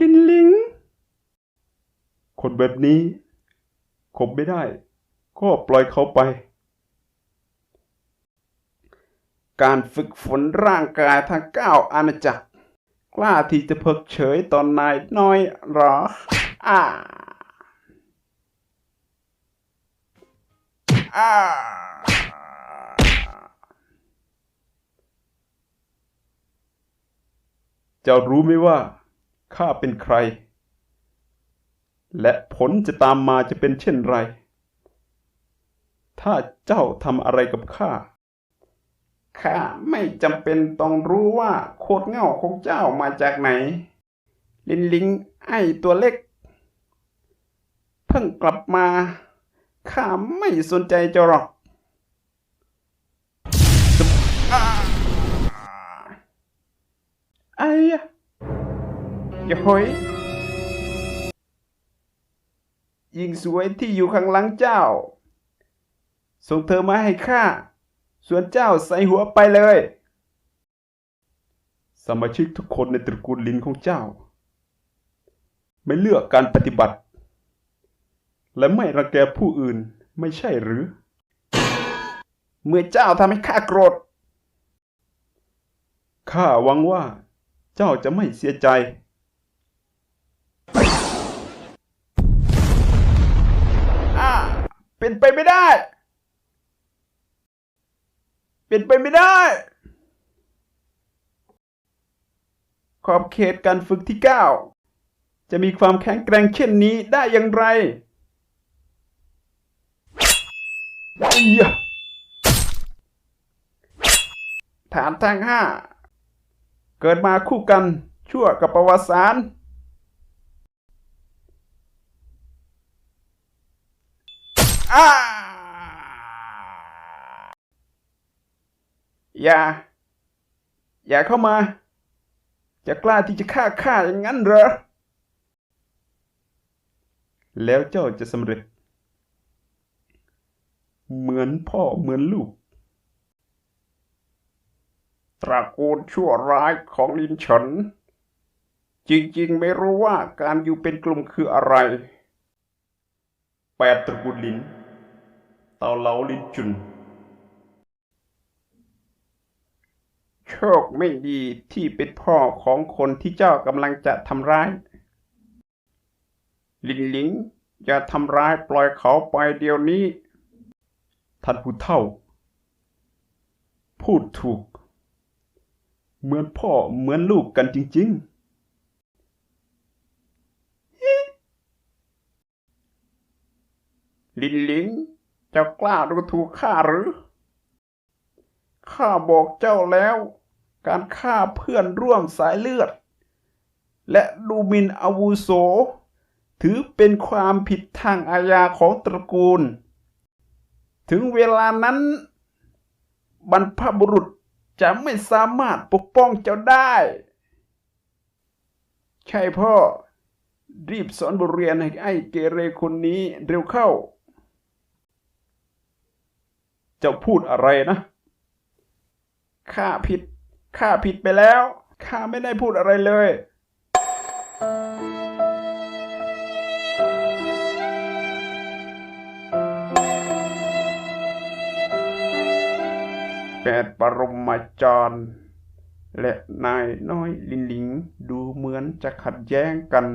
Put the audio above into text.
ลินลิงคนแบบนี้คบไม่ได้ ก็ปล่อยเขาไป การฝึกฝนร่างกายทั้งเก้าอาณาจักร กล้าที่จะเพิกเฉยตอนนายน้อยหรออ่าอ่าเจ้ารู้ไหมว่า ข้าเป็นใคร และผลจะตามมาจะเป็นเช่นไร ถ้าเจ้าทำอะไรกับข้า ข้าไม่จำเป็นต้องรู้ว่าโคตรเง่าของเจ้ามาจากไหน ลินลิงไอตัวเล็ก เพิ่งกลับมา ข้าไม่สนใจเจ้าหรอกอ่าไอ้ ยะอย่าหอยหญิงสวยที่อยู่ข้างหลังเจ้า ส่งเธอมาให้ข้า ส่วนเจ้าใส่หัวไปเลย สมาชิกทุกคนในตระกูลลินของเจ้า ไม่เลือกการปฏิบัติ และไม่รังแกผู้อื่นไม่ใช่หรือ เมื่อเจ้าทำให้ข้าโกรธ ข้าหวังว่า เจ้าจะไม่เสียใจ เป็นไปไม่ได้ เป็นไปไม่ได้ ขอบเขตการฝึกที่ 9 จะมีความแข็งแกร่งเช่นนี้ได้อย่างไรไอ้ยฐานทางห้า เกิดมาคู่กันชั่วกับประวัติศาสตร์ อ่าอย่า อย่าเข้ามา จะกล้าที่จะฆ่าข้าอย่างนั้นเหรอ แล้วเจ้าจะสำเร็จ เหมือนพ่อเหมือนลูก ตระกูลชั่วร้ายของลินฉินจริงๆ ไม่รู้ว่าการอยู่เป็นกลุ่มคืออะไร แปดตระกูลลิน เตาเหลาลินจุน โชคไม่ดีที่เป็นพ่อของคนที่เจ้ากำลังจะทำร้าย ลิงลิงอย่าทำร้ายปล่อยเขาไปเดี๋ยวนี้ ท่านผู้เฒ่า พูดถูก เหมือนพ่อเหมือนลูกกันจริง ๆลินลิง เจ้ากล้าดูถูกข้าหรือ ข้าบอกเจ้าแล้ว การฆ่าเพื่อนร่วมสายเลือด และดูมินอาวุโส ถือเป็นความผิดทางอาญาของตระกูล ถึงเวลานั้น บรรพบุรุษจะไม่สามารถปกป้องเจ้าได้ ใช่พ่อ รีบสอนบทเรียนให้ไอ้เกเรคนนี้เร็วเข้า เจ้าพูดอะไรนะข้าผิดข้าผิดไปแล้วข้าไม่ได้พูดอะไรเลย แปดปรมาจารย์และนายน้อยลินลิงดูเหมือนจะขัดแย้งกัน